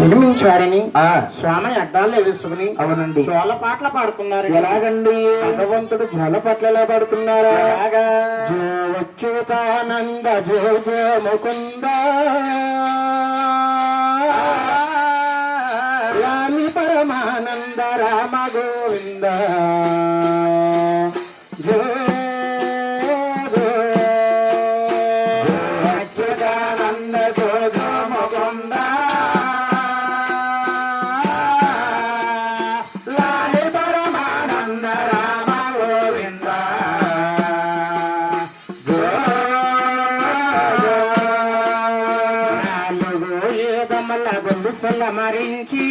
జన్మించారని ఆ. స్వామిని అడ్డాల్లో వేసుకుని అవునండి. జోల పాటలు పాడుతున్నారు ఎలాగండి? భగవంతుడు జోల పాటలు ఎలా పాడుతున్నారా ఎలాగా? జో వచ్చుతానంద జో జో ముకుంద. గొలుసుల మరించి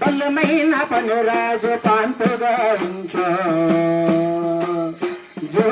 బలమైన పనురాజు పాంతుగా ఉంచో. జో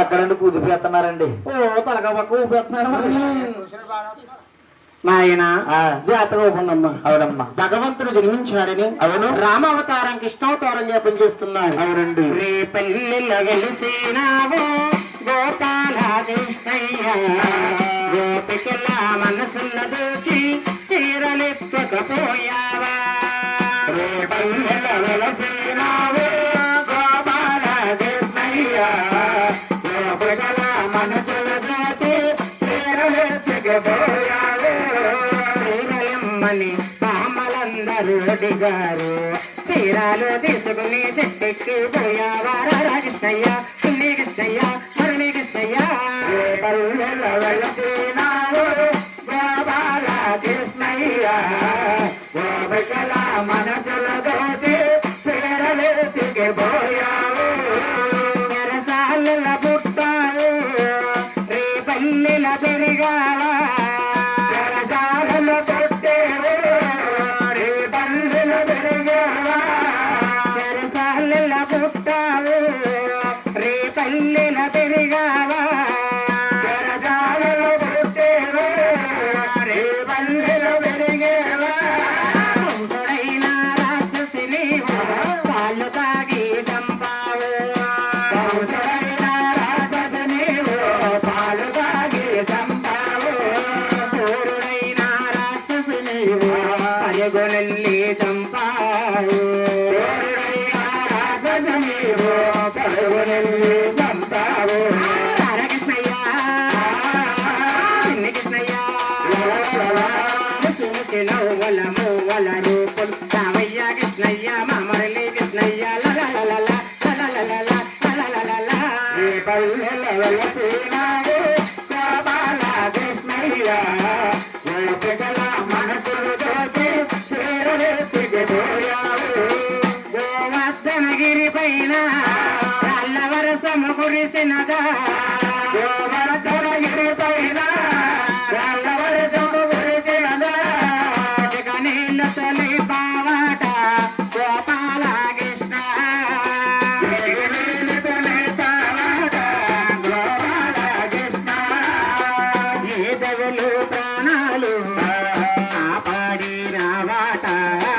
ఎక్కడండి? కుదిపేస్తున్నారండి ఓ తలగా పక్క ఊపేస్తున్నాడు మరి. నాయన. ఆ. జాతర ఊపండమ్మా అవునమ్మా. భగవంతుడు జన్మించాడని అవును. రామావతారం కృష్ణావతారం జ్ఞాపం చేస్తున్నాడు. అవునండి. రేపల్లిలో వెలిసినావు గోపాల కృష్ణయ్య గోపికల మనసుల దూచి చీరలెత్తకపోయావా రేపల్లిలో వెలిసినావు గోపాల కృష్ణయ్య గోపికల మనసుల దూచి చీరలెత్తకపోయావే చీరలమ్మని పామలందరూ అడిగారు. చీరాలు తీసుకుని చెట్టెక్కి పోయావారా రాగిస్తయ్య చిన్ని గిస్తయ్య మరణి గిస్తయ్య గోపాల కృష్ణయ్య. గోపికల మనసుల దోచి చీరలు మూవల రూపులు రామయ్య కృష్ణయ్య మామరలి కృష్ణయ్య గోవర్ధనగిరి పైన రాళ్ళ వరసము కురిసినదా Yeah.